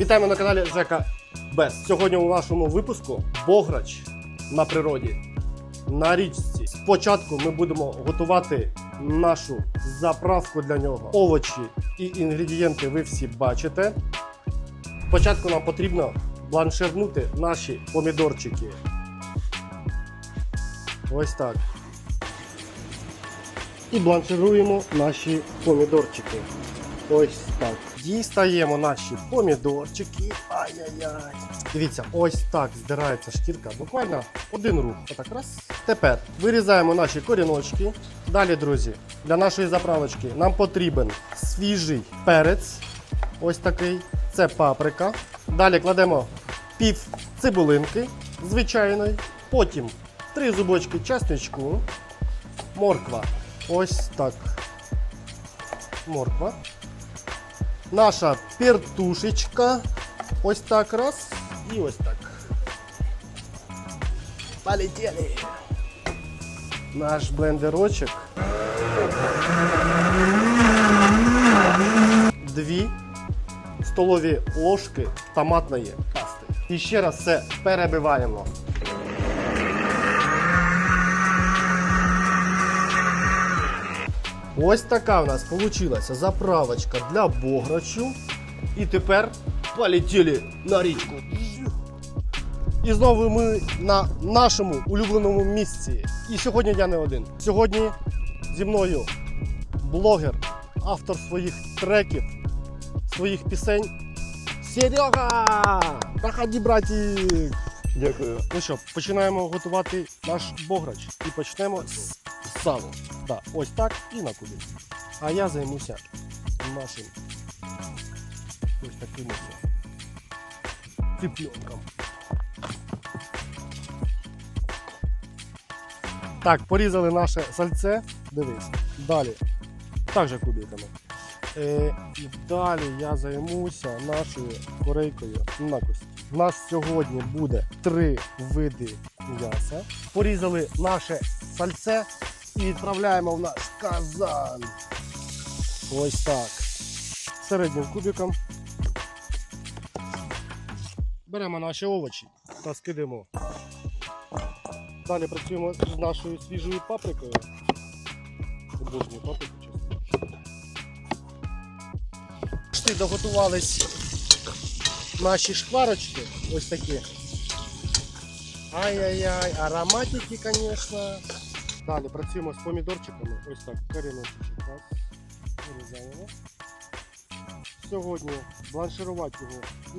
Вітаємо на каналі Жека Без. Сьогодні у нашому випуску Бограч на природі. На річці. Спочатку ми будемо готувати нашу заправку для нього. Овочі і інгредієнти ви всі бачите. Спочатку нам потрібно бланширнути наші помідорчики. Ось так. І бланшируємо наші помідорчики. Ось так. Дістаємо наші помідорчики. Ай-яй-яй. Дивіться, ось так здирається шкірка. Буквально один рух. Отак раз. Тепер вирізаємо наші коріночки. Далі, друзі, для нашої заправочки нам потрібен свіжий перець. Ось такий. Це паприка. Далі кладемо пів цибулинки звичайної. Потім три зубочки часничку. Морква. Ось так. Морква. Наша пертушечка. Ось так раз. І ось так. Полетели. Наш блендерочок. Дві столові ложки томатної пасти. І ще раз це перебиваємо. Ось така у нас получилася заправочка для бограчу. І тепер полетіли на річку. І знову ми на нашому улюбленому місці. І сьогодні я не один. Сьогодні зі мною блогер, автор своїх треків, своїх пісень. Серега! Проходи, братик! Дякую. Ну що, починаємо готувати наш бограч. І почнемо з салу. Да, ось так і на кубі. А я займуся нашим ось таким ось цыпленком. Так, порізали наше сальце. Дивись. Далі. Також кубиками. Е, і далі я займуся нашою корейкою на кості. У нас сьогодні буде три види м'яса. Порізали наше сальце і відправляємо в наш казан. Ось так. Середнім кубиком. Беремо наші овочі та скидаємо. Далі працюємо з нашою свіжою паприкою. Обожнюю паприку, чесно. Доготувались наші шкварочки. Ось такі. Ай-яй-яй, ароматики, звісно. Далі працюємо з помідорчиками. Ось так, коріночок. Раз. Вирізаємо. Сьогодні бланширувати його